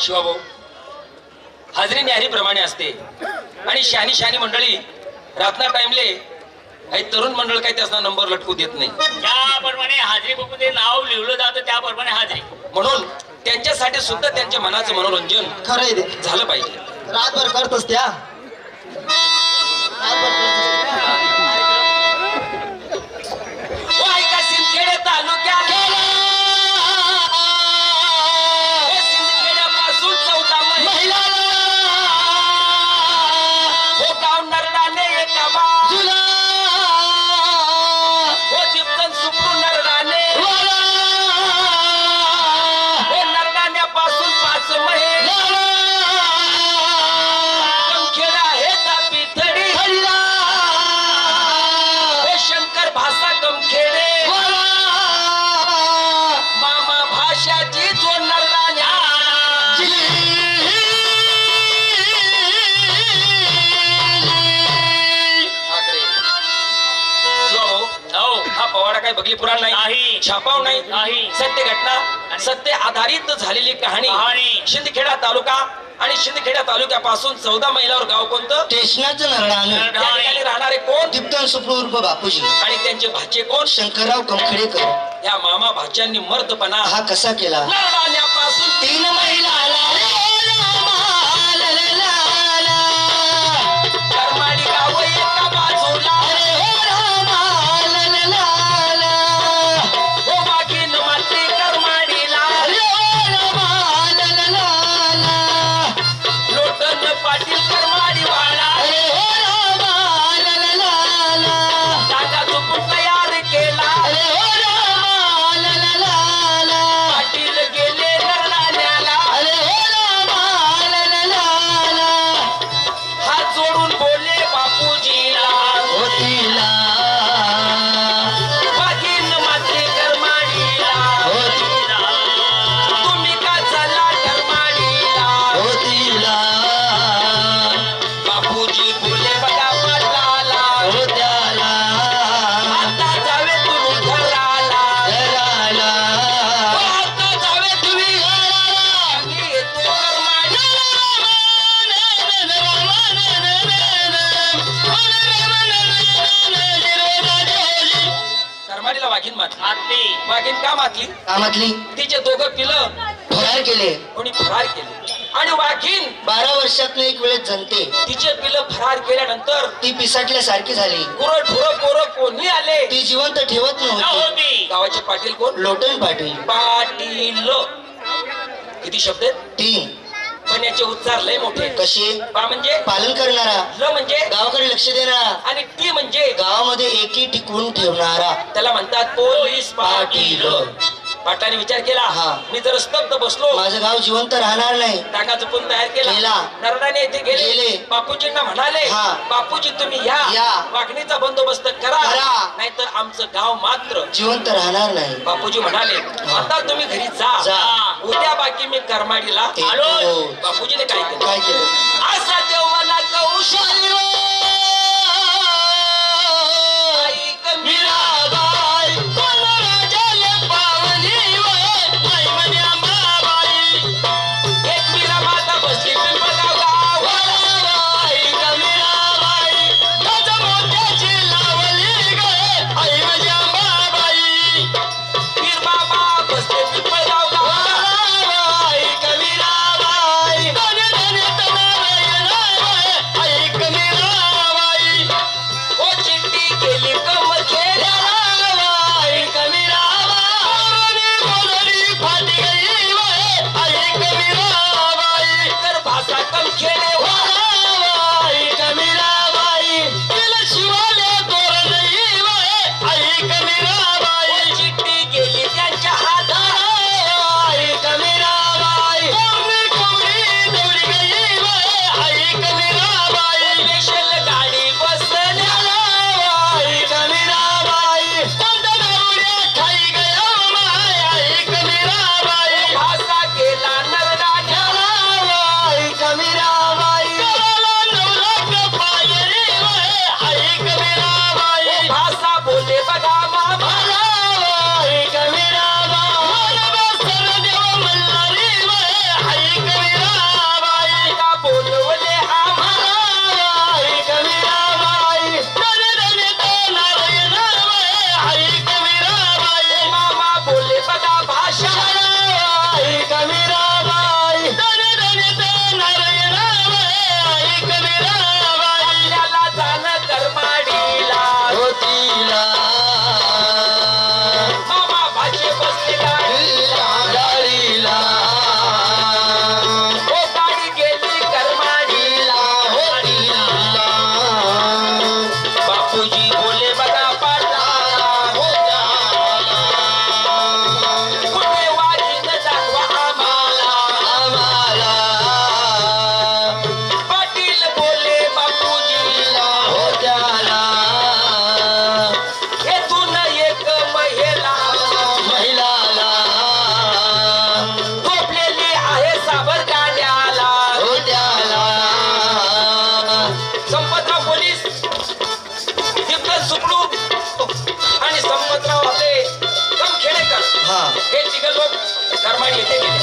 शिवाभाऊ हाजरी न्याहारीप्रमाणे असते. आणि शहाणी शहाणी मंडळी रातना टाइमले काही तरुण मंडळ काही त्याचा नंबर लटकू देत नाही. ज्याप्रमाणे हाजरी बुकमध्ये नाव लिहिलं जातं त्याप्रमाणे हाजरी. म्हणून त्यांच्यासाठी सुद्धा त्यांच्या मनाचं मनोरंजन खरंय ते झालं पाहिजे. रातभर करतोस त्या बगली पुराण नाही. छापाव नाही. सत्य घटना सत्य आधारित झालेली कहाणी. शिंदखेडा तालुका आणि शिंदखेडा तालुक्यापासून चौदा मैलावर गाव कोणतं? स्टेशनाचं नरडानं राहणारे कोण? दिप्तन सुप्रउर्फ बापूजी. आणि त्यांचे भाचे कोण? शंकरराव कमखेडेकर. या मामा भाच्यांनी मर्दपणा हा कसा केला? आरती वाघीन का मातली कामातली? तिचे दोघं पिलं. फरार केले. कोणी फरार केले. आणि वाघीन बारा वर्षात एक वेळेस जनते तिचे पिलं फरार केल्यानंतर ती पिसाटल्यासारखी झाली. गुरं ढोरं पोरं कोणी आले? ती जिवंत ठेवत न नव्हती होती गावाचे पाटील कोण? लोटन पाटील. पाटील. किती शब्द आहेत? तीन. पण याचे उच्चार लय मोठे. कसे पा म्हणजे? पालन करणारा. ल म्हणजे? गावाकडे लक्ष देणारा. आणि टी म्हणजे? गावामध्ये एकी टिकवून ठेवणारा. त्याला म्हणतात पोलीस पाटील. पाटलाने विचार केला हा. मी जर स्तब्ध बसलो माझं गाव जिवंत राहणार नाही टाका चुकून तयार केला. नरडाने येथे गेले. बापूजींना म्हणाले हा. बापूजी तुम्ही या. वाघणीचा बंदोबस्त करा. नाहीतर आमचं गाव मात्र जिवंत राहणार नाही बापूजी म्हणाले आता तुम्ही घरी जा जा. उद्या बाकी मी करमाडीला. आलो बापूजीने काय केलं काय केलं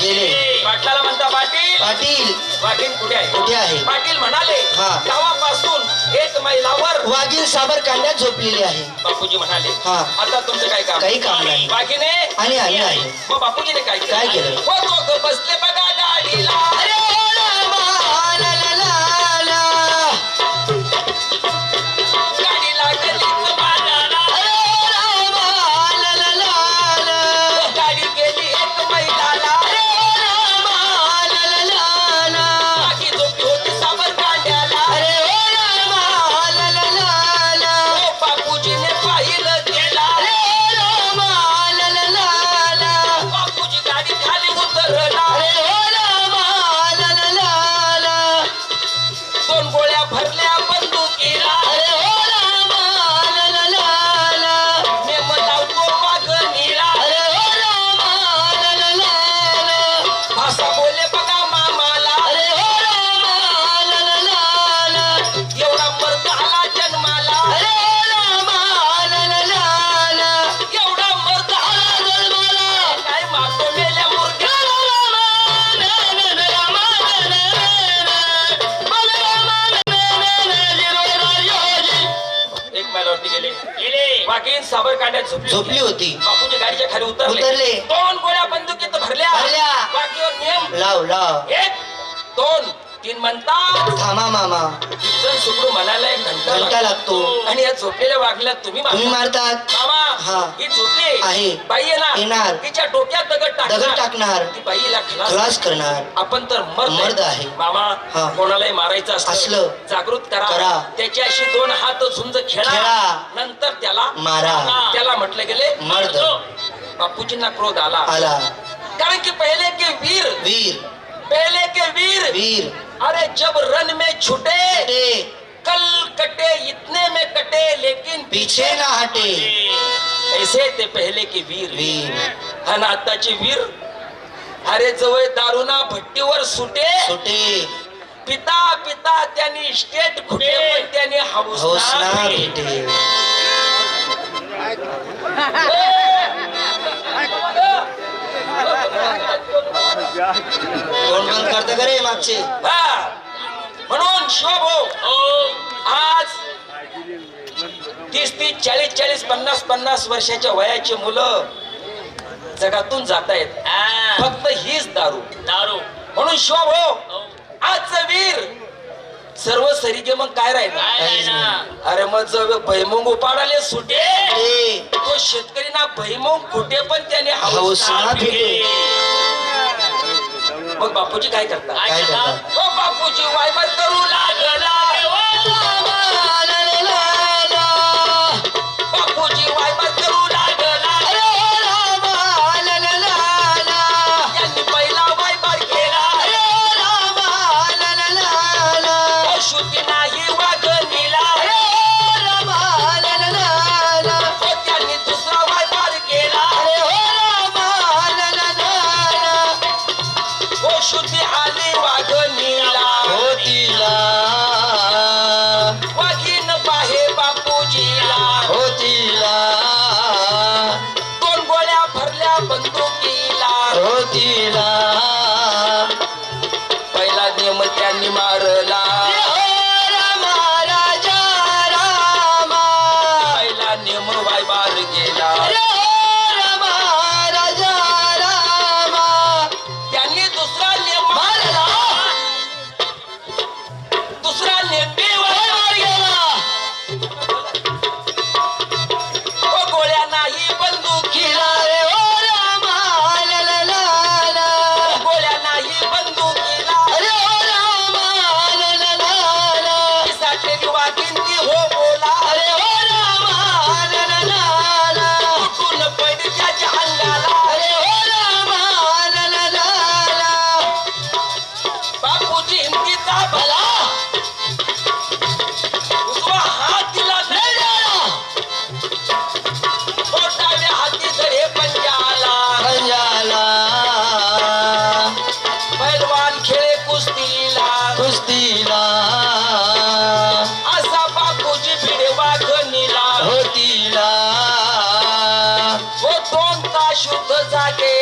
गेले पाटलाला म्हणता पाटील. पाटील. पाटील कुठे आहे? कुठे आहे? पाटील म्हणाले हा. गावापासून एक महिलावर वाघीण साबर कांड्यात झोपलेली आहे. बापूजी म्हणाले हा. आता तुमचं काय काम? काही काम नाही. बाकीने आणि आम्ही आहे. मग बापूजीने काय केलं? काय केलं? हो दोघं बसले बघा गाडीला अरे वाघीण साबर कांड्यात झोपली झोपली होती. बापूजी गाडीच्या खाली उतरले. उतरले. दोन गोळ्या बंदुकीत भरल्या. भरल्या. वाघीवर नियम लाव लाव. एक दोन. तीन म्हणतात थांबा मामा जण सुकडू म्हणायला एक घंटा घंटा लागतो. आणि या झोपलेल्या वाघीला तुम्ही तुम्ही मारता. मारतात मामा हा. ही झोपली आहे. बाई येणार येणार. तिच्या डोक्यात दगड टाकणार दगड टाकणार ती बाईला खलास खलास करणार आपण तर मर्द मर्द आहे. मामा हा. कोणालाही मारायचं असलं असलं. जागृत करा करा. त्याच्याशी दोन हात झुंज खेळा खेळा. नंतर त्याला मारा. त्याला म्हटलं गेले मर्द बापूजींना क्रोध आला आला कारण की पहले के वीर वीर पहले के वीर वीर अरे जब रन में छुटे कल कटे इतने में कटे लेकिन पीछे ना हटे। ऐसे ते पहले के वीर। वीर। आणि आताचे वीर? अरे जवळ दारुना भट्टीवर सुटे। सुटे। पिता पिता त्यांनी स्टेट खुटे पण त्यांनी हौसना हौसना भेटे कोण बंद करतं का रे मागचे? हा. म्हणून शिवभाऊ हो. आज तीस तीस चाळीस चाळीस पन्नास पन्नास वर्षाच्या वयाची मुलं जगातून जात आहेत. हा, फक्त हीच दारू. दारू. म्हणून शिवभाऊ हो. आजचं वीर. सर्व सरीगे मग काय राहिलं? अरे मग जर भैमुंग उपाडाले सुटे. तो शेतकरी ना भैमुंग खुटे पण त्याने मग बापूजी काय करतात? तुझी काय करतात? करू लागला हो शुद्धी आली वागणीला होतीला वाघीन vou plantar juntas aqui.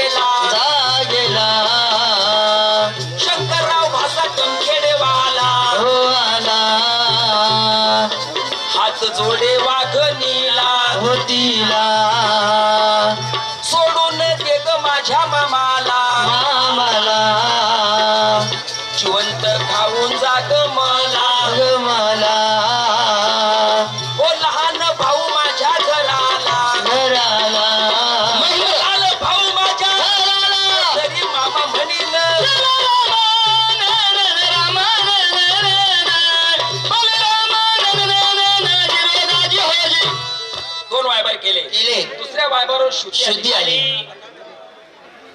दोन वायबार केले केले. दुसऱ्या वायबावर शुद्धी शुद्धी आली.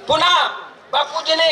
पुन्हा बापूजीने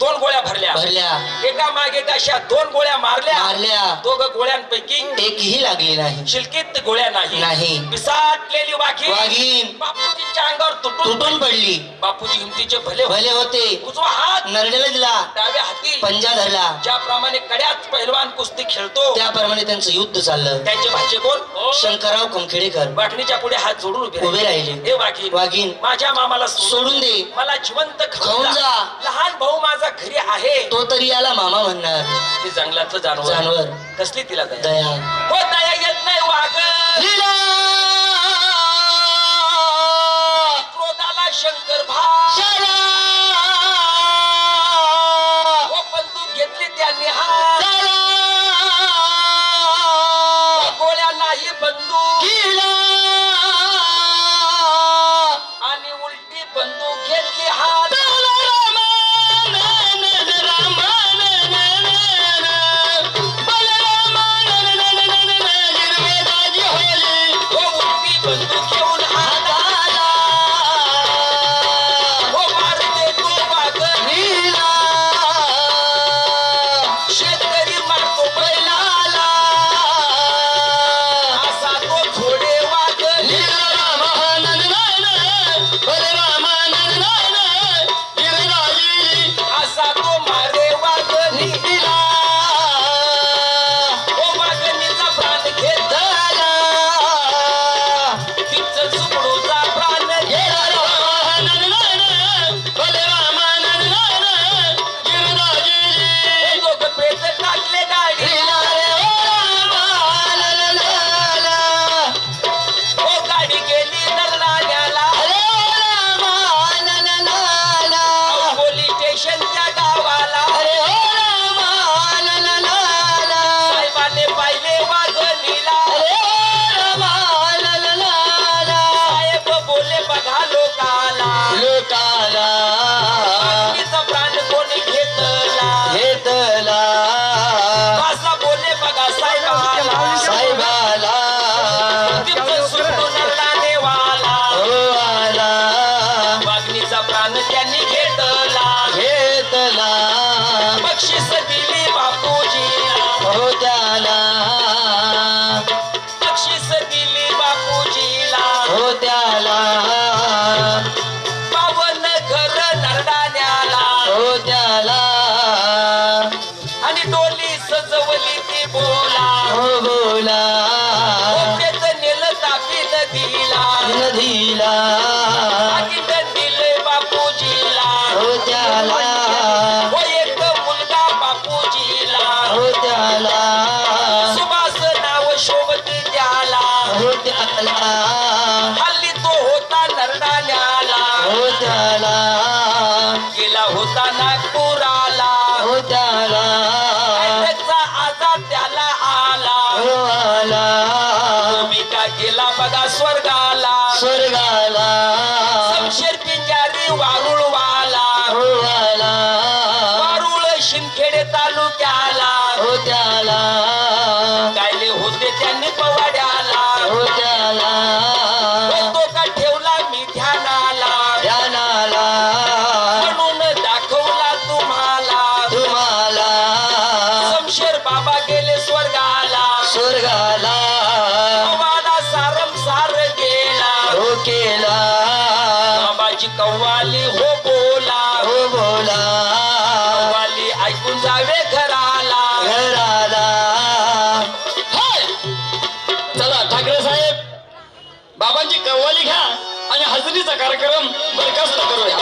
दोन गोळ्या भरल्या. भरल्या. एका मागे अशा दोन गोळ्या मारल्या. मारल्या. दोघ गोळ्यांपैकी एकही लागली नाही. शिलकीत गोळ्या नाही. नाही. पिसाटलेली वाघी वाघीण. बापूजींच्या अंगावर तुटून तुटून पडली. बापूजी हिमतीचे भले. भले होते. उजवा हात. नरडेला दिला. डाव्या हाती. पंजा धरला. ज्याप्रमाणे कड्यात पहिलवान कुस्ती खेळतो. त्याप्रमाणे त्यांचं युद्ध चाललं. त्यांचे भाचे कोण? शंकरराव कंखेडेकर वाघणीच्या पुढे हात जोडून उभे उभे राहिले. हे वाघीण. वाघीण. माझ्या मामाला सोडून सोडून दे. मला जिवंत खाऊन खाऊन जा. जा. लहान भाऊ माझा घरी आहे. तो तरी याला मामा म्हणणार. ते जंगलातलं जानवर. जानवर. कसली तिला दया? दया. हो दया येत नाही वाघ. Love. स्वर्गाला. स्वर्गाला. पिंजारी वारुळ बाबांची कव्वाली घ्या आणि हजरीचा कार्यक्रम बरखास्त करूया.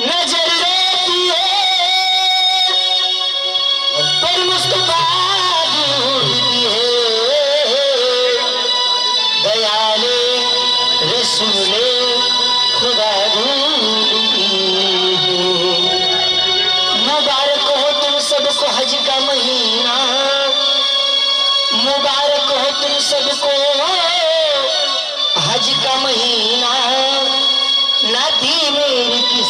नजर पर मुस्तफा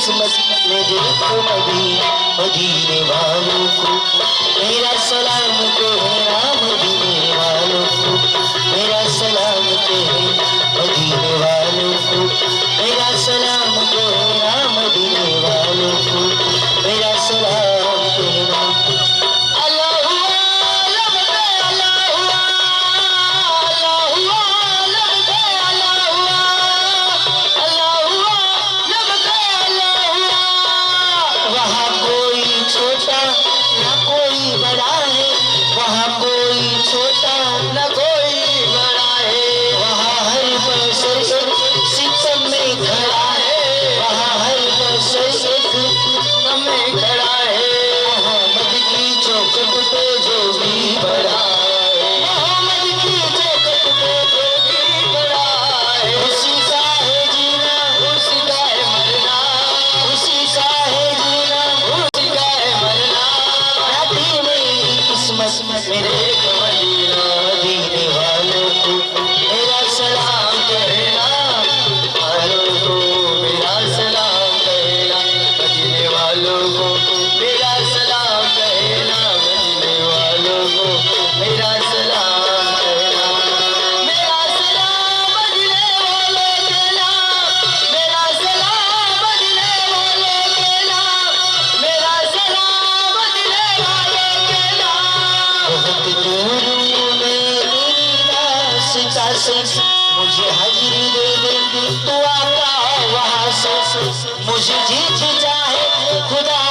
किस्मत में दिल को नदी अधीर वालों को वाहस मुझे हजरी दे दे तू आता वहां से। मुझे जीत जाए खुदा